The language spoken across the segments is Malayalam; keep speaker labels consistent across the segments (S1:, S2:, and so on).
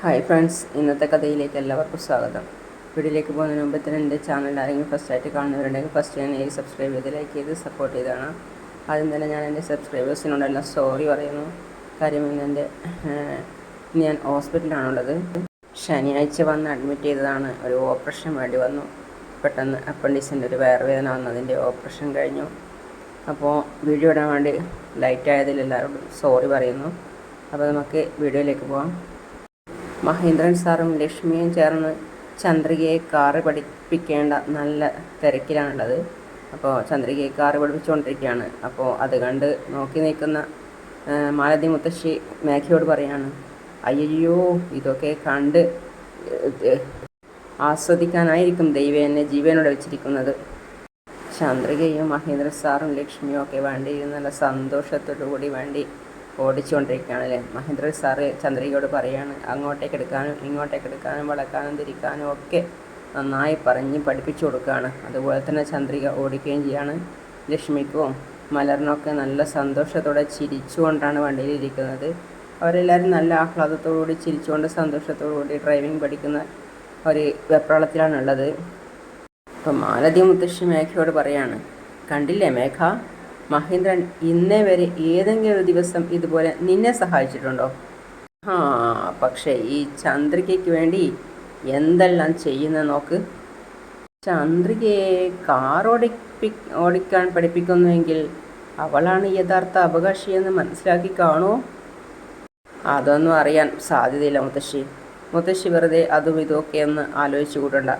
S1: ഹായ് ഫ്രണ്ട്സ് ഇന്നത്തെ കഥയിലേക്ക് എല്ലാവർക്കും സ്വാഗതം. വീഡിയോയിലേക്ക് പോകുന്നതിന് മുമ്പ് തന്നെ എന്റെ ചാനൽ ആരെങ്കിലും ഫസ്റ്റ് ആയിട്ട് കാണുന്നവരുണ്ടെങ്കിൽ ഫസ്റ്റ് ഞാൻ ഈ സബ്സ്ക്രൈബ് ചെയ്ത് ലൈക്ക് ചെയ്ത് സപ്പോർട്ട് ചെയ്താണ് ആദ്യം തന്നെ ഞാൻ എന്റെ സബ്സ്ക്രൈബേഴ്സിനോടെല്ലാം സോറി പറയുന്നു. കാര്യം ഇന്ന് എന്റെ ഞാൻ ഹോസ്പിറ്റലിലാണുള്ളത് ശനിയാഴ്ച വന്ന് അഡ്മിറ്റ് ചെയ്തതാണ്. ഒരു ഓപ്പറേഷൻ വേണ്ടി വന്നു. പെട്ടെന്ന് അപ്പൻഡിക്സിന്റെ ഒരു വയറുവേദന വന്നതിന്റെ ഓപ്പറേഷൻ കഴിഞ്ഞു. അപ്പോൾ വീഡിയോ ഇടാൻ വേണ്ടി ലൈറ്റ് ആയതിൽ എല്ലാവരോടും സോറി പറയുന്നു. അപ്പോൾ നമുക്ക് വീഡിയോയിലേക്ക് പോകാം. മഹേന്ദ്രൻ സാറും ലക്ഷ്മിയും ചേർന്ന് ചന്ദ്രികയെ കാറ് പഠിപ്പിക്കേണ്ട നല്ല തിരക്കിലാണുള്ളത്. അപ്പോൾ ചന്ദ്രികയെ കാറ് പഠിപ്പിച്ചുകൊണ്ടിരിക്കുകയാണ്. അപ്പോൾ അത് കണ്ട് നോക്കി നിൽക്കുന്ന മാലതി മുത്തശ്ശി മേഘയോട് പറയാണ് അയ്യോ ഇതൊക്കെ കണ്ട് ആസ്വദിക്കാനായിരിക്കും ദൈവം എന്നെ ജീവനോടെ വെച്ചിരിക്കുന്നത്. ചന്ദ്രികയും മഹേന്ദ്ര സാറും ലക്ഷ്മിയും ഒക്കെ വേണ്ടി നല്ല സന്തോഷത്തോടു കൂടി വണ്ടി ഓടിച്ചുകൊണ്ടിരിക്കുകയാണ് അല്ലേ? മഹേന്ദ്ര സാറ് ചന്ദ്രികയോട് പറയാണ് അങ്ങോട്ടേക്ക് എടുക്കാനും ഇങ്ങോട്ടേക്ക് എടുക്കാനും വളക്കാനും തിരിക്കാനും ഒക്കെ നന്നായി പറഞ്ഞ് പഠിപ്പിച്ചു കൊടുക്കുകയാണ്. അതുപോലെ തന്നെ ചന്ദ്രിക ഓടിക്കുകയും ചെയ്യാണ്. ലക്ഷ്മിക്കും മലറിനൊക്കെ നല്ല സന്തോഷത്തോടെ ചിരിച്ചുകൊണ്ടാണ് വണ്ടിയിൽ ഇരിക്കുന്നത്. അവരെല്ലാവരും നല്ല ആഹ്ലാദത്തോടു കൂടി ചിരിച്ചുകൊണ്ട് സന്തോഷത്തോടു കൂടി ഡ്രൈവിംഗ് പഠിക്കുന്ന ഒരു വെപ്രാളത്തിലാണുള്ളത്. അപ്പം മാലതി മുത്തശ്ശി മേഘയോട് പറയാണ് കണ്ടില്ലേ മേഘ? മഹേന്ദ്രൻ ഇന്നേ വരെ ഏതെങ്കിലും ഒരു ദിവസം ഇതുപോലെ നിന്നെ സഹായിച്ചിട്ടുണ്ടോ? ആ പക്ഷേ ഈ ചന്ദ്രികയ്ക്ക് വേണ്ടി എന്തെല്ലാം ചെയ്യുന്ന നോക്ക്. ചന്ദ്രികയെ കാർ ഓടിപ്പി ഓടിക്കാൻ പഠിപ്പിക്കുന്നുവെങ്കിൽ അവളാണ് യഥാർത്ഥ അവകാശിയെന്ന് മനസ്സിലാക്കി കാണോ അതൊന്നും അറിയാൻ സാധ്യതയില്ല മുത്തശ്ശി. മുത്തശ്ശി വെറുതെ അതും ഇതുമൊക്കെ ഒന്ന് ആലോചിച്ചു കൂടണ്ട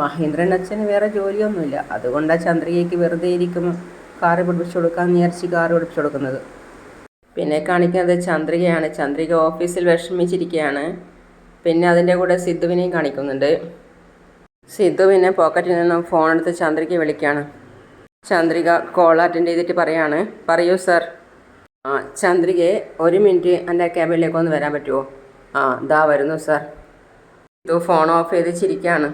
S1: മഹേന്ദ്രൻ അച്ഛന് വേറെ ജോലിയൊന്നുമില്ല. അതുകൊണ്ടാണ് ചന്ദ്രികയ്ക്ക് വെറുതെ ഇരിക്കുമ്പോൾ കാറ് പിടിപ്പിച്ചു കൊടുക്കാൻ വിചാരിച്ച് കാറ് പിടിപ്പിച്ചു കൊടുക്കുന്നത്. പിന്നെ കാണിക്കുന്നത് ചന്ദ്രികയാണ്. ചന്ദ്രിക ഓഫീസിൽ വിഷമിച്ചിരിക്കുകയാണ്. പിന്നെ അതിന്റെ കൂടെ സിദ്ധുവിനെയും കാണിക്കുന്നുണ്ട്. സിദ്ധു പിന്നെ പോക്കറ്റിൽ നിന്നും ഫോൺ എടുത്ത് ചന്ദ്രിക വിളിക്കുകയാണ്. ചന്ദ്രിക കോൾ അറ്റൻഡ് ചെയ്തിട്ട് പറയാണ് പറയൂ സർ. ആ ചന്ദ്രികയെ ഒരു മിനിറ്റ് എന്റെ ക്യാബിനിലേക്ക് ഒന്ന് വരാൻ പറ്റുമോ? ആ ദാ വരുന്നു സർ. സിദ്ധു ഫോൺ ഓഫ് ചെയ്ത് ചിരിക്കുകയാണ്.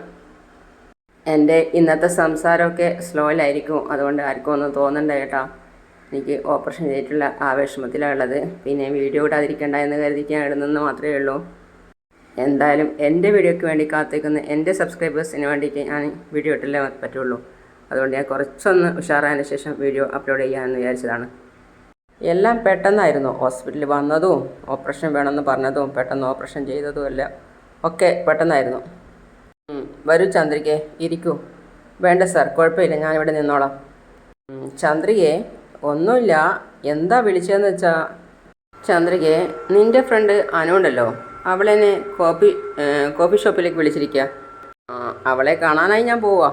S1: എന്റെ ഇന്നത്തെ സംസാരമൊക്കെ സ്ലോയിലായിരിക്കും. അതുകൊണ്ട് ആർക്കും ഒന്നും തോന്നണ്ട കേട്ടോ. എനിക്ക് ഓപ്പറേഷൻ ചെയ്തിട്ടുള്ള ആ വിഷമത്തിലാണ് ഉള്ളത് പിന്നെ വീഡിയോ ഇടാതിരിക്കണ്ട എന്ന് കരുതിക്കാൻ ഇടുന്നെന്ന് മാത്രമേ ഉള്ളൂ. എന്തായാലും എന്റെ വീഡിയോയ്ക്ക് വേണ്ടി കാത്തിരിക്കുന്ന എന്റെ സബ്സ്ക്രൈബേഴ്സിന് വേണ്ടിയിട്ട് ഞാൻ വീഡിയോ ഇട്ടല്ലേ പറ്റുള്ളൂ. അതുകൊണ്ട് ഞാൻ കുറച്ചൊന്ന് ഉഷാറായതിന് ശേഷം വീഡിയോ അപ്ലോഡ് ചെയ്യാമെന്ന് വിചാരിച്ചതാണ്. എല്ലാം പെട്ടെന്നായിരുന്നു. ഹോസ്പിറ്റലിൽ വന്നതും ഓപ്പറേഷൻ വേണമെന്ന് പറഞ്ഞതും പെട്ടെന്ന് ഓപ്പറേഷൻ ചെയ്തതും എല്ലാം ഒക്കെ പെട്ടെന്നായിരുന്നു. വരൂ ചന്ദ്രികയെ ഇരിക്കൂ. വേണ്ട സാർ കുഴപ്പമില്ല ഞാനിവിടെ നിന്നോളാം. ചന്ദ്രികെ ഒന്നുമില്ല. എന്താ വിളിച്ചതെന്ന് വെച്ചാൽ ചന്ദ്രികയെ നിന്റെ ഫ്രണ്ട് അനുണ്ടല്ലോ അവളെന്നെ കോപ്പി കോഫി ഷോപ്പിലേക്ക് വിളിച്ചിരിക്കുക അവളെ കാണാനായി ഞാൻ പോവാ.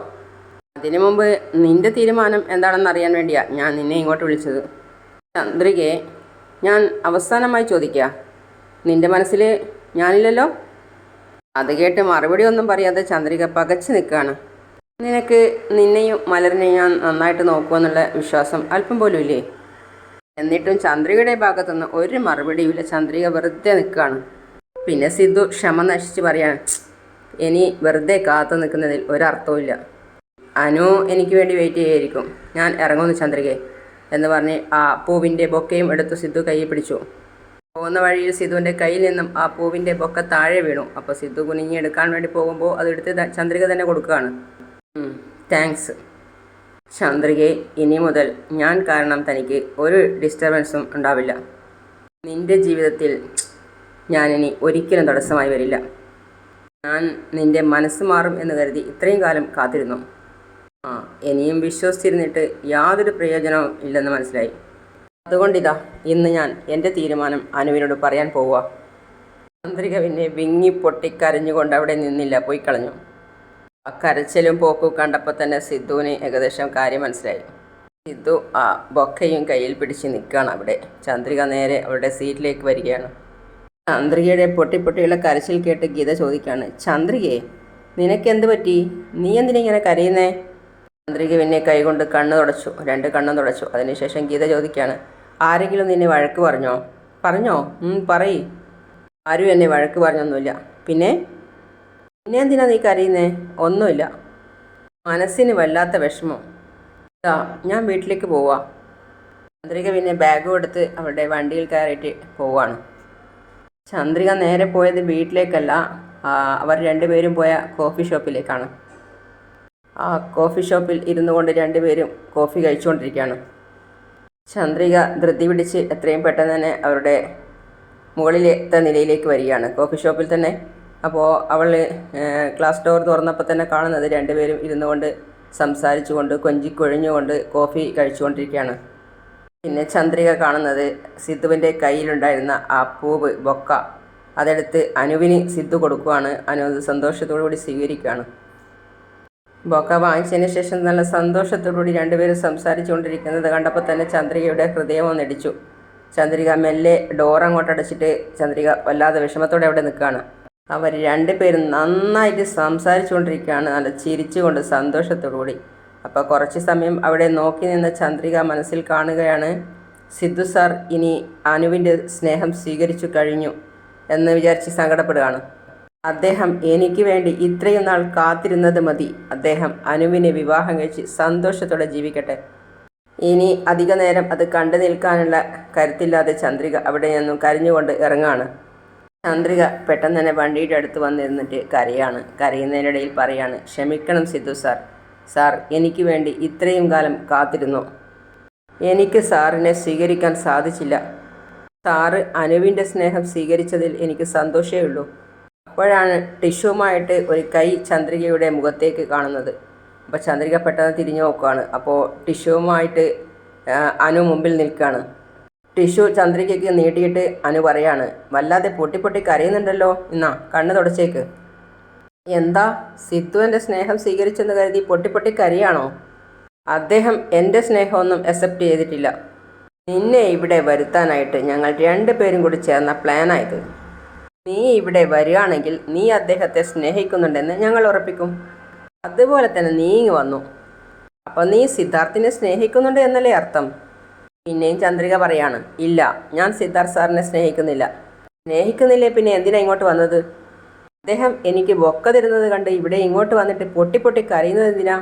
S1: അതിനു മുമ്പ് നിന്റെ തീരുമാനം എന്താണെന്ന് അറിയാൻ വേണ്ടിയാ ഞാൻ നിന്നെ ഇങ്ങോട്ട് വിളിച്ചത്. ചന്ദ്രികയെ ഞാൻ അവസാനമായി ചോദിക്കുക നിന്റെ മനസ്സിൽ ഞാനില്ലല്ലോ? അത് കേട്ട് മറുപടി ഒന്നും പറയാതെ ചന്ദ്രിക പകച്ചു നിൽക്കുകയാണ് നിനക്ക് നിന്നെയും മലറിനെയും ഞാൻ നന്നായിട്ട് നോക്കുമെന്നുള്ള വിശ്വാസം അല്പം പോലും ഇല്ലേ? എന്നിട്ടും ചന്ദ്രികയുടെ ഭാഗത്തുനിന്ന് ഒരു മറുപടിയുമില്ല ചന്ദ്രിക വെറുതെ നിൽക്കുകയാണ് പിന്നെ സിദ്ധു ക്ഷമ നശിച്ച് പറയാണ് ഇനി വെറുതെ കാത്തു നിൽക്കുന്നതിൽ ഒരർത്ഥവുമില്ല അനു എനിക്ക് വേണ്ടി വെയിറ്റ് ചെയ്യായിരിക്കും. ഞാൻ ഇറങ്ങുന്നു ചന്ദ്രികയെ എന്ന് പറഞ്ഞ് ആ പൂവിന്റെ ബൊക്കയും എടുത്ത് സിദ്ധു കൈ പിടിച്ചു. പോകുന്ന വഴിയിൽ സിദ്ധുവിന്റെ കയ്യിൽ നിന്നും ആ പൂവിന്റെ ബൊക്ക താഴെ വീണു. അപ്പോൾ സിദ്ധു കുനിഞ്ഞി എടുക്കാൻ വേണ്ടി പോകുമ്പോൾ അതെടുത്ത് ചന്ദ്രിക തന്നെ കൊടുക്കുകയാണ്. താങ്ക്സ് ചന്ദ്രികയെ ഇനി മുതൽ ഞാൻ കാരണം തനിക്ക് ഒരു ഡിസ്റ്റർബൻസും ഉണ്ടാവില്ല. നിന്റെ ജീവിതത്തിൽ ഞാനിനി ഒരിക്കലും തടസ്സമായി വരില്ല. ഞാൻ നിന്റെ മനസ്സ് മാറും എന്ന് കരുതി ഇത്രയും കാലം കാത്തിരുന്നു. ആ ഇനിയും വിശ്വസിച്ചിരുന്നിട്ട് യാതൊരു പ്രയോജനവും ഇല്ലെന്ന് മനസ്സിലായി. അതുകൊണ്ടിതാ ഇന്ന് ഞാൻ എന്റെ തീരുമാനം അനുവിനോട് പറയാൻ പോവുക. ചന്ദ്രിക പിന്നെ വിങ്ങി പൊട്ടിക്കരഞ്ഞുകൊണ്ട് അവിടെ നിന്നില്ല പോയി കളഞ്ഞു. ആ കരച്ചിലും പോക്കും കണ്ടപ്പോൾ തന്നെ സിദ്ധുവിന് ഏകദേശം കാര്യം മനസ്സിലായി. സിദ്ധു ആ ബൊക്കയും കയ്യിൽ പിടിച്ച് നിൽക്കുകയാണ് അവിടെ. ചന്ദ്രിക നേരെ അവളുടെ സീറ്റിലേക്ക് വരികയാണ്. ചന്ദ്രികയുടെ പൊട്ടിപ്പൊട്ടിയുള്ള കരച്ചിൽ കേട്ട് ഗീത ചോദിക്കുകയാണ് ചന്ദ്രികയെ നിനക്കെന്ത് പറ്റി? നീ എന്തിനിങ്ങനെ കരയുന്നേ? ചന്ദ്രിക പിന്നെ കൈകൊണ്ട് കണ്ണ് തുടച്ചു രണ്ട് കണ്ണും തുടച്ചു. അതിനുശേഷം ഗീത ചോദിക്കുകയാണ് ആരെങ്കിലും നിന്നെ വഴക്ക് പറഞ്ഞോ? പറഞ്ഞോ? പറയി. ആരും എന്നെ വഴക്ക് പറഞ്ഞൊന്നുമില്ല. പിന്നെ? പിന്നെ എന്തിനാ നീ കരയുന്നേ? ഒന്നുമില്ല. മനസ്സിന് വല്ലാത്ത വിഷമം. ഇതാ ഞാൻ വീട്ടിലേക്ക് പോവാ. ചന്ദ്രിക പിന്നെ ബാഗ് എടുത്ത് അവളുടെ വണ്ടിയിൽ കയറിയിട്ട് പോവാണ്. ചന്ദ്രിക നേരെ പോയത് വീട്ടിലേക്കല്ല. അവർ രണ്ടുപേരും പോയ കോഫി ഷോപ്പിലേക്കാണ്. ആ കോഫി ഷോപ്പിൽ ഇരുന്നു കൊണ്ട് രണ്ടുപേരും കോഫി കഴിച്ചുകൊണ്ടിരിക്കുകയാണ്. ചന്ദ്രിക ധൃതി പിടിച്ച് എത്രയും പെട്ടെന്ന് തന്നെ അവരുടെ മുകളിലത്തെ നിലയിലേക്ക് വരികയാണ്. കോഫി ഷോപ്പിൽ തന്നെ. അപ്പോൾ അവൾ ക്ലാസ് ഡോർ തുറന്നപ്പോൾ തന്നെ കാണുന്നത് രണ്ടുപേരും ഇരുന്നു കൊണ്ട് സംസാരിച്ചുകൊണ്ട് കൊഞ്ചിക്കൊഴിഞ്ഞുകൊണ്ട് കോഫി കഴിച്ചുകൊണ്ടിരിക്കുകയാണ് പിന്നെ ചന്ദ്രിക കാണുന്നത് സിദ്ധുവിന്റെ കയ്യിലുണ്ടായിരുന്ന ആ പൂവ് ബൊക്ക. അതെടുത്ത് അനുവിന് സിദ്ധു കൊടുക്കുകയാണ് അനു സന്തോഷത്തോടു കൂടി സ്വീകരിക്കുകയാണ്. ബൊക്ക വാങ്ങിച്ചതിന് ശേഷം നല്ല സന്തോഷത്തോടുകൂടി രണ്ടുപേരും സംസാരിച്ചുകൊണ്ടിരിക്കുന്നത് കണ്ടപ്പോൾ തന്നെ ചന്ദ്രികയുടെ ഹൃദയം ഒന്നിടിച്ചു ചന്ദ്രിക മെല്ലെ ഡോർ അങ്ങോട്ട് അടച്ചിട്ട് ചന്ദ്രിക വല്ലാതെ വിഷമത്തോടെ അവിടെ നിൽക്കുകയാണ്. അവർ രണ്ടുപേരും നന്നായിട്ട് സംസാരിച്ചുകൊണ്ടിരിക്കുകയാണ്. നല്ല ചിരിച്ചുകൊണ്ട് സന്തോഷത്തോടുകൂടി. അപ്പോൾ കുറച്ച് സമയം അവിടെ നോക്കി നിന്ന ചന്ദ്രിക മനസ്സിൽ കാണുകയാണ് സിദ്ധു സാർ ഇനി അനുവിന്റെ സ്നേഹം സ്വീകരിച്ചു കഴിഞ്ഞു എന്ന് വിചാരിച്ച് സങ്കടപ്പെടുകയാണ്. അദ്ദേഹം എനിക്ക് വേണ്ടി ഇത്രയും നാൾ കാത്തിരുന്നത് മതി. അദ്ദേഹം അനുവിനെ വിവാഹം കഴിച്ച് സന്തോഷത്തോടെ ജീവിക്കട്ടെ. ഇനി അധിക നേരം അത് കണ്ടു നിൽക്കാനുള്ള കരുത്തില്ലാതെ ചന്ദ്രിക അവിടെ നിന്നും കരഞ്ഞുകൊണ്ട് ഇറങ്ങാണ്. ചന്ദ്രിക പെട്ടെന്ന് തന്നെ വണ്ടിയുടെ അടുത്ത് വന്നിരുന്നിട്ട് കരയാണ്. കരയുന്നതിനിടയിൽ പറയാണ് ക്ഷമിക്കണം സിദ്ധു സാർ. സാർ എനിക്ക് വേണ്ടി ഇത്രയും കാലം കാത്തിരുന്നു. എനിക്ക് സാറിനെ സ്വീകരിക്കാൻ സാധിച്ചില്ല. സാറ് അനുവിന്റെ സ്നേഹം സ്വീകരിച്ചതിൽ എനിക്ക് സന്തോഷമേ ഉള്ളൂ. അപ്പോഴാണ് ടിഷ്യൂമായിട്ട് ഒരു കൈ ചന്ദ്രികയുടെ മുഖത്തേക്ക് കാണുന്നത്. അപ്പോൾ ചന്ദ്രിക പെട്ടെന്ന് തിരിഞ്ഞു നോക്കുകയാണ് അപ്പോൾ ടിഷ്യൂമായിട്ട് അനു മുമ്പിൽ നിൽക്കുകയാണ് ടിഷ്യൂ ചന്ദ്രികയ്ക്ക് നീട്ടിയിട്ട് അനു പറയാണ് വല്ലാതെ പൊട്ടി പൊട്ടി കരയുന്നുണ്ടല്ലോ. എന്നാ കണ്ണ് തുടച്ചേക്ക്. എന്താ? സിദ്ധുവിന്റെ സ്നേഹം സ്വീകരിച്ചെന്ന് കരുതി പൊട്ടി പൊട്ടി കരയാണോ? അദ്ദേഹം എന്റെ സ്നേഹമൊന്നും അക്സെപ്റ്റ് ചെയ്തിട്ടില്ല. നിന്നെ ഇവിടെ വരുത്താനായിട്ട് ഞങ്ങൾ രണ്ടുപേരും കൂടി ചേർന്ന പ്ലാനായത് നീ ഇവിടെ വരികയാണെങ്കിൽ നീ അദ്ദേഹത്തെ സ്നേഹിക്കുന്നുണ്ടെന്ന് ഞങ്ങൾ ഉറപ്പിക്കും. അതുപോലെ തന്നെ നീ ഇങ്ങ് വന്നു. അപ്പോൾ നീ സിദ്ധാർത്ഥിനെ സ്നേഹിക്കുന്നുണ്ട് എന്നല്ലേ അർത്ഥം? പിന്നെയും ചന്ദ്രിക പറയാണ് ഇല്ല ഞാൻ സിദ്ധാർത്ഥ് സാറിനെ സ്നേഹിക്കുന്നില്ല. സ്നേഹിക്കുന്നില്ലേ പിന്നെ എന്തിനാ ഇങ്ങോട്ട് വന്നത്? അദ്ദേഹം എനിക്ക് ബൊക്ക തരുന്നത് കണ്ട് ഇവിടെ ഇങ്ങോട്ട് വന്നിട്ട് പൊട്ടി പൊട്ടി കരയുന്നത് എന്തിനാ?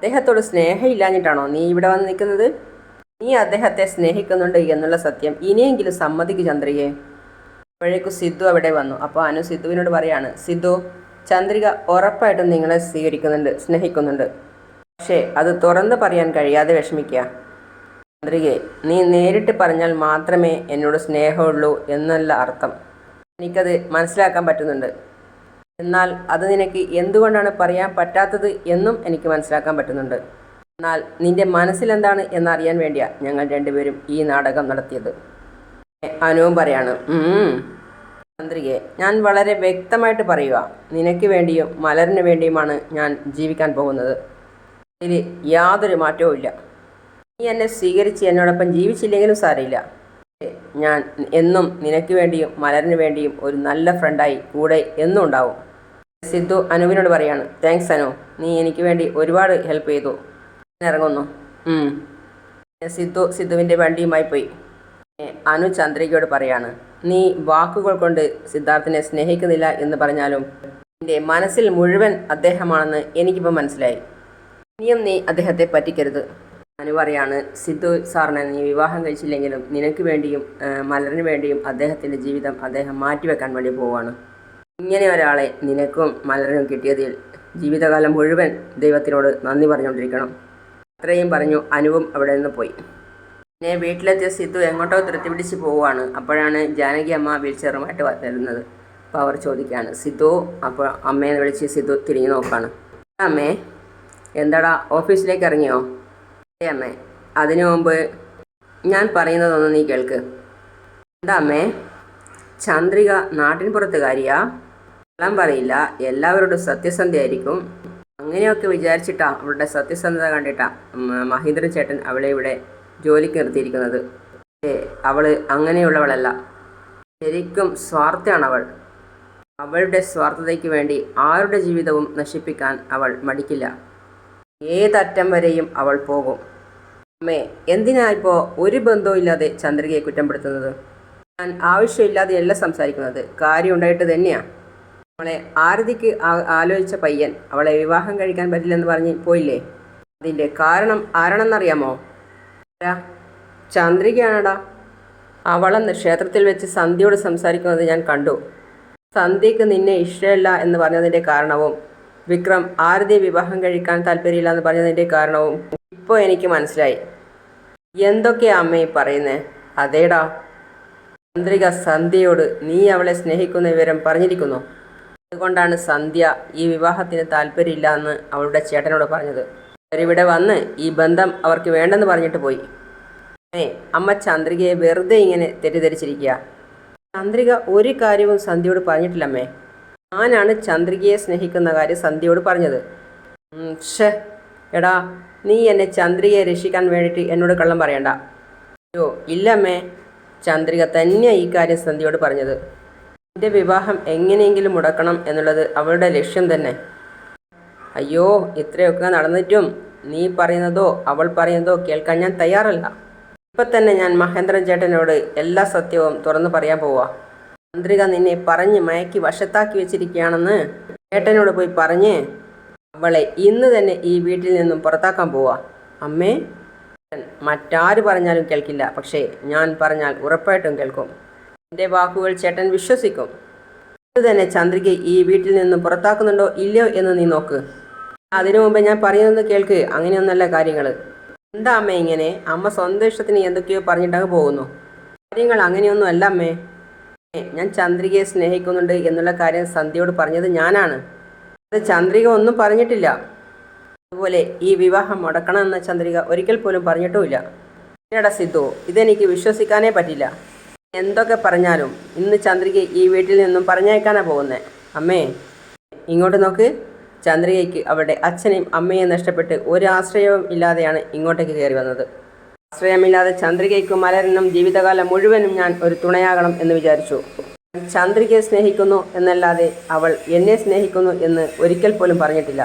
S1: അദ്ദേഹത്തോട് സ്നേഹം ഇല്ലാഞ്ഞിട്ടാണോ നീ ഇവിടെ വന്ന് നിൽക്കുന്നത്? നീ അദ്ദേഹത്തെ സ്നേഹിക്കുന്നുണ്ട് എന്നുള്ള സത്യം ഇനിയെങ്കിലും സമ്മതിക്കു ചന്ദ്രികയെ. അപ്പോഴേക്കും സിദ്ധു അവിടെ വന്നു. അപ്പോൾ അനു സിദ്ധുവിനോട് പറയാണ് സിദ്ധു ചന്ദ്രിക ഉറപ്പായിട്ടും നിങ്ങളെ സ്വീകരിക്കുന്നുണ്ട് സ്നേഹിക്കുന്നുണ്ട്. പക്ഷേ അത് തുറന്ന് പറയാൻ കഴിയാതെ വിഷമിക്കുക. ചന്ദ്രികയെ നീ നേരിട്ട് പറഞ്ഞാൽ മാത്രമേ എന്നോട് സ്നേഹമുള്ളൂ എന്നല്ല അർത്ഥം. എനിക്കത് മനസ്സിലാക്കാൻ പറ്റുന്നുണ്ട്. എന്നാൽ അത് നിനക്ക് എന്തുകൊണ്ടാണ് പറയാൻ പറ്റാത്തത് എന്നും എനിക്ക് മനസ്സിലാക്കാൻ പറ്റുന്നുണ്ട്. എന്നാൽ നിന്റെ മനസ്സിലെന്താണ് എന്നറിയാൻ വേണ്ടിയാണ് ഞങ്ങൾ രണ്ടുപേരും ഈ നാടകം നടത്തിയത്. അനുവും പറയാണ് "ഉം. ചന്ദ്രികയെ ഞാൻ വളരെ വ്യക്തമായിട്ട് പറയുക നിനക്ക് വേണ്ടിയും മലറിന് വേണ്ടിയുമാണ് ഞാൻ ജീവിക്കാൻ പോകുന്നത്. ഇതിൽ യാതൊരു മാറ്റവും ഇല്ല. നീ എന്നെ സ്വീകരിച്ച് എന്നോടൊപ്പം ജീവിച്ചില്ലെങ്കിലും സാരമില്ല. ഞാൻ എന്നും നിനക്ക് വേണ്ടിയും മലറിന് വേണ്ടിയും ഒരു നല്ല ഫ്രണ്ടായി കൂടെ എന്നും ഉണ്ടാവും. സിദ്ധു അനുവിനോട് പറയാണ് താങ്ക്സ് അനു. നീ എനിക്ക് വേണ്ടി ഒരുപാട് ഹെൽപ്പ് ചെയ്തു. ഇറങ്ങുന്നു. സിദ്ധു സിദ്ധുവിന്റെ വണ്ടിയുമായി പോയി. അനു ചന്ദ്രികയോട് പറയാണ് നീ വാക്കുകൾ കൊണ്ട് സിദ്ധാർത്ഥിനെ സ്നേഹിക്കുന്നില്ല എന്ന് പറഞ്ഞാലും എന്റെ മനസ്സിൽ മുഴുവൻ അദ്ദേഹമാണെന്ന് എനിക്കിപ്പോൾ മനസ്സിലായി. ഇനിയും നീ അദ്ദേഹത്തെ പറ്റിക്കരുത്. അനു പറയാണ് സിദ്ധു സാറിനെ നീ വിവാഹം കഴിച്ചില്ലെങ്കിലും നിനക്ക് വേണ്ടിയും മലറിന് വേണ്ടിയും അദ്ദേഹത്തിന്റെ ജീവിതം അദ്ദേഹം മാറ്റിവെക്കാൻ വേണ്ടി പോവാണ് ഇങ്ങനെ ഒരാളെ നിനക്കും മലറിനും കിട്ടിയതിൽ ജീവിതകാലം മുഴുവൻ ദൈവത്തിനോട് നന്ദി പറഞ്ഞുകൊണ്ടിരിക്കണം. അത്രയും പറഞ്ഞു അനുവും അവിടെ നിന്ന് പോയി. പിന്നെ വീട്ടിലെത്തിയ സിദ്ധു എങ്ങോട്ടോ തൃത്തി പിടിച്ച് പോവുകയാണ്. അപ്പോഴാണ് ജാനകി അമ്മ വീൽചെയറുമായിട്ട് വരുന്നത്. അപ്പോൾ അവർ ചോദിക്കുകയാണ് സിദ്ധു അപ്പോൾ അമ്മയെ വിളിച്ച് സിദ്ധു തിരിഞ്ഞു നോക്കുകയാണ് അമ്മേ എന്താടാ ഓഫീസിലേക്ക് ഇറങ്ങിയോ? അതെ അമ്മേ അതിനു മുമ്പ് ഞാൻ പറയുന്നതൊന്ന് നീ കേൾക്ക്. എന്താ അമ്മേ ചന്ദ്രിക നാട്ടിൻ പുറത്തുകാരിയാ എല്ലാം പറയില്ല എല്ലാവരോടും സത്യസന്ധയായിരിക്കും. അങ്ങനെയൊക്കെ വിചാരിച്ചിട്ടാ അവളുടെ സത്യസന്ധത കണ്ടിട്ടാ മഹീന്ദ്രൻ ചേട്ടൻ അവളെ ഇവിടെ ജോലിക്ക് നിർത്തിയിരിക്കുന്നത് അവൾ അങ്ങനെയുള്ളവളല്ല. ശരിക്കും സ്വാർത്ഥയാണ് അവൾ അവളുടെ സ്വാർത്ഥതയ്ക്ക് വേണ്ടി ആരുടെ ജീവിതവും നശിപ്പിക്കാൻ അവൾ മടിക്കില്ല. ഏതറ്റം വരെയും അവൾ പോകും. അമ്മേ എന്തിനാ ഇപ്പോൾ ഒരു ബന്ധവും ഇല്ലാതെ ചന്ദ്രികയെ കുറ്റപ്പെടുത്തുന്നത്? ഞാൻ ആവശ്യമില്ലാതെയല്ല സംസാരിക്കുന്നത്. കാര്യം ഉണ്ടായിട്ട് തന്നെയാണ് നമ്മളെ ആരതിക്ക് ആലോചിച്ച പയ്യൻ അവളെ വിവാഹം കഴിക്കാൻ പറ്റില്ലെന്ന് പറഞ്ഞ് പോയില്ലേ? അതിന്റെ കാരണം ആരാണെന്നറിയാമോ? ആരാ ചന്ദ്രികയാണടാ. അവളെന്ന് ക്ഷേത്രത്തിൽ വെച്ച് സന്ധ്യയോട് സംസാരിക്കുന്നത് ഞാൻ കണ്ടു. സന്ധ്യക്ക് നിന്നെ ഇഷ്ടമല്ല എന്ന് പറഞ്ഞതിന്റെ കാരണവും വിക്രം ആരതിയെ വിവാഹം കഴിക്കാൻ താല്പര്യമില്ല എന്ന് പറഞ്ഞതിന്റെ കാരണവും ഇപ്പോൾ എനിക്ക് മനസ്സിലായി. എന്തൊക്കെയാ അമ്മ ഈ പറയുന്നേ? അതേടാ. ചന്ദ്രിക സന്ധ്യയോട് നീ അവളെ സ്നേഹിക്കുന്ന വിവരം പറഞ്ഞിരിക്കുന്നു. അതുകൊണ്ടാണ് സന്ധ്യ ഈ വിവാഹത്തിന് താല്പര്യമില്ല എന്ന് അവളുടെ ചേട്ടനോട് പറഞ്ഞത്. അവരിവിടെ വന്ന് ഈ ബന്ധം അവർക്ക് വേണ്ടെന്ന് പറഞ്ഞിട്ട് പോയി. അമ്മ ചന്ദ്രികയെ വെറുതെ ഇങ്ങനെ തെറ്റിദ്ധരിച്ചിരിക്കുക. ചന്ദ്രിക ഒരു കാര്യവും സന്ധ്യയോട് പറഞ്ഞിട്ടില്ലമ്മേ. ഞാനാണ് ചന്ദ്രികയെ സ്നേഹിക്കുന്ന കാര്യം സന്ധ്യയോട് പറഞ്ഞത്. ഷെ. എടാ നീ എന്നെ ചന്ദ്രികയെ രക്ഷിക്കാൻ വേണ്ടിയിട്ട് എന്നോട് കള്ളം പറയണ്ട. അയ്യോ ഇല്ലമ്മേ. ചന്ദ്രിക തന്നെയാണ് ഈ കാര്യം സന്ധ്യയോട് പറഞ്ഞത്. എന്റെ വിവാഹം എങ്ങനെയെങ്കിലും മുടക്കണം എന്നുള്ളത് അവളുടെ ലക്ഷ്യം തന്നെ. അയ്യോ ഇത്രയൊക്കെ നടന്നിട്ടും നീ പറയുന്നതോ അവൾ പറയുന്നതോ കേൾക്കാൻ ഞാൻ തയ്യാറല്ല. ഇപ്പം തന്നെ ഞാൻ മഹേന്ദ്രൻ ചേട്ടനോട് എല്ലാ സത്യവും തുറന്നു പറയാൻ പോവാ. ചന്ദ്രിക നിന്നെ പറഞ്ഞ് മയക്കി വശത്താക്കി വെച്ചിരിക്കുകയാണെന്ന് ചേട്ടനോട് പോയി പറഞ്ഞ് അവളെ ഇന്ന് തന്നെ ഈ വീട്ടിൽ നിന്നും പുറത്താക്കാൻ പോവാ. അമ്മേ മറ്റാര് പറഞ്ഞാലും കേൾക്കില്ല പക്ഷേ ഞാൻ പറഞ്ഞാൽ ഉറപ്പായിട്ടും കേൾക്കും. എന്റെ വാക്കുകൾ ചേട്ടൻ വിശ്വസിക്കും. ഇത് തന്നെ ചന്ദ്രിക ഈ വീട്ടിൽ നിന്നും പുറത്താക്കുന്നുണ്ടോ ഇല്ലയോ എന്ന് നീ നോക്ക്. അതിനു മുമ്പ് ഞാൻ പറയുന്നത് കേൾക്ക്. അങ്ങനെയൊന്നല്ല കാര്യങ്ങൾ എന്താ അമ്മ ഇങ്ങനെ? അമ്മ സ്വന്തം ഇഷ്ടത്തിന് എന്തൊക്കെയോ പറഞ്ഞിട്ടങ്ങ് പോകുന്നു. കാര്യങ്ങൾ അങ്ങനെയൊന്നും അല്ല അമ്മേ. ഞാൻ ചന്ദ്രികയെ സ്നേഹിക്കുന്നുണ്ട് എന്നുള്ള കാര്യം സന്ധ്യയോട് പറഞ്ഞത് ഞാനാണ്. അത് ചന്ദ്രിക ഒന്നും പറഞ്ഞിട്ടില്ല. അതുപോലെ ഈ വിവാഹം മുടക്കണമെന്ന് ചന്ദ്രിക ഒരിക്കൽ പോലും പറഞ്ഞിട്ടുമില്ല. എന്നടാ സിദ്ധു ഇതെനിക്ക് വിശ്വസിക്കാനേ പറ്റില്ല. എന്തൊക്കെ പറഞ്ഞാലും ഇന്ന് ചന്ദ്രിക ഈ വീട്ടിൽ നിന്നും പറഞ്ഞേക്കാനാണ് പോകുന്നത് അമ്മേ ഇങ്ങോട്ട് നോക്ക്. ചന്ദ്രികയ്ക്ക് അവിടെ അച്ഛനെയും അമ്മയെയും നഷ്ടപ്പെട്ട് ഒരു ആശ്രയവും ഇല്ലാതെയാണ് ഇങ്ങോട്ടേക്ക് കയറി വന്നത്. ആശ്രയമില്ലാതെ ചന്ദ്രികയ്ക്കും മലരനും ജീവിതകാലം മുഴുവനും ഞാൻ ഒരു തുണയാകണം എന്ന് വിചാരിച്ചു. ചന്ദ്രികയെ സ്നേഹിക്കുന്നു എന്നല്ലാതെ അവൾ എന്നെ സ്നേഹിക്കുന്നു എന്ന് ഒരിക്കൽ പോലും പറഞ്ഞിട്ടില്ല.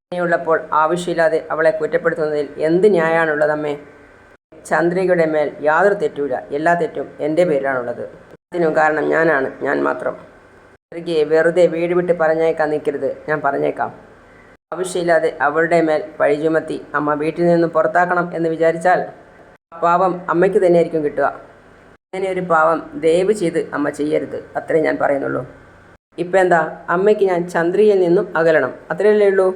S1: അങ്ങനെയുള്ളപ്പോൾ ആവശ്യമില്ലാതെ അവളെ കുറ്റപ്പെടുത്തുന്നതിൽ എന്ത് ന്യായമാണുള്ളതമ്മേ? ചന്ദ്രികയുടെ മേൽ യാതൊരു തെറ്റുമില്ല. എല്ലാ തെറ്റും എന്റെ പേരിലാണുള്ളത്. അതിനും കാരണം ഞാനാണ്. ഞാൻ മാത്രം. ചന്ദ്രികയെ വെറുതെ വീട് വിട്ട് പറഞ്ഞേക്കാൻ നിൽക്കരുത്. ഞാൻ പറഞ്ഞേക്കാം. ആവശ്യമില്ലാതെ അവളുടെ മേൽ പഴി ചുമത്തി അമ്മ വീട്ടിൽ നിന്ന് പുറത്താക്കണം എന്ന് വിചാരിച്ചാൽ പാവം അമ്മയ്ക്ക് തന്നെയായിരിക്കും കിട്ടുക. അങ്ങനെ ഒരു പാവം ദയവ് ചെയ്ത് അമ്മ ചെയ്യരുത്. അത്രേ ഞാൻ പറയുന്നുള്ളൂ. ഇപ്പം എന്താ? അമ്മയ്ക്ക് ഞാൻ ചന്ദ്രിയിൽ നിന്നും അകലണം. അത്രയല്ലേ ഉള്ളൂ?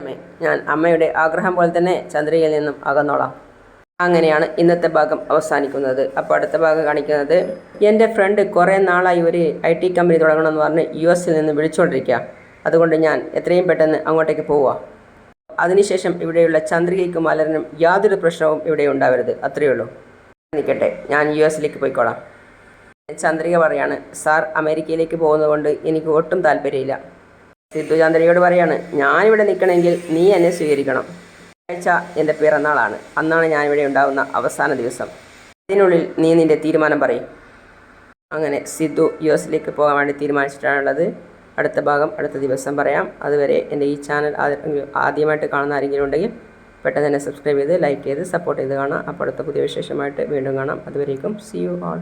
S1: അമ്മേ ഞാൻ അമ്മയുടെ ആഗ്രഹം പോലെ തന്നെ ചന്ദ്രികയിൽ നിന്നും അകന്നോളാം. അങ്ങനെയാണ് ഇന്നത്തെ ഭാഗം അവസാനിക്കുന്നത്. അപ്പോൾ അടുത്ത ഭാഗം കാണിക്കുന്നത് എന്റെ ഫ്രണ്ട് കുറേ നാളായി ഒരു ഐ ടി കമ്പനി തുടങ്ങണമെന്ന് പറഞ്ഞ് യു എസിൽ നിന്ന് വിളിച്ചുകൊണ്ടിരിക്കുക അതുകൊണ്ട് ഞാൻ എത്രയും പെട്ടെന്ന് അങ്ങോട്ടേക്ക് പോവുക അതിനുശേഷം ഇവിടെയുള്ള ചന്ദ്രികയ്ക്കും മലരനും യാതൊരു പ്രശ്നവും ഇവിടെ ഉണ്ടാവരുത്. അത്രയേ ഉള്ളൂ. നിൽക്കട്ടെ ഞാൻ യു എസിലേക്ക് പോയിക്കോളാം. ചന്ദ്രിക പറയാണ് സാർ അമേരിക്കയിലേക്ക് പോകുന്നതുകൊണ്ട് എനിക്ക് ഒട്ടും താല്പര്യമില്ല. സിദ്ധു ചന്ദ്രികയോട് പറയാണ് ഞാനിവിടെ നിൽക്കണമെങ്കിൽ നീ എന്നെ സ്വീകരിക്കണം. ആഴ്ച എന്റെ പിറന്നാളാണ്. അന്നാണ് ഞാൻ ഇവിടെ ഉണ്ടാകുന്ന അവസാന ദിവസം. അതിനുള്ളിൽ നീ നിന്റെ തീരുമാനം പറയും. അങ്ങനെ സിദ്ധു യു എസിലേക്ക് പോകാൻ വേണ്ടി തീരുമാനിച്ചിട്ടാണുള്ളത്. അടുത്ത ഭാഗം അടുത്ത ദിവസം പറയാം. അതുവരെ എന്റെ ഈ ചാനൽ ആദ്യമായിട്ട് കാണുന്ന ആരെങ്കിലും ഉണ്ടെങ്കിൽ പെട്ടെന്ന് തന്നെ സബ്സ്ക്രൈബ് ചെയ്ത് ലൈക്ക് ചെയ്ത് സപ്പോർട്ട് ചെയ്ത് കാണാം. അപ്പോൾ അടുത്ത പുതിയ വിശേഷമായിട്ട് വീണ്ടും കാണാം. അതുവരേക്കും സി യു ആൾ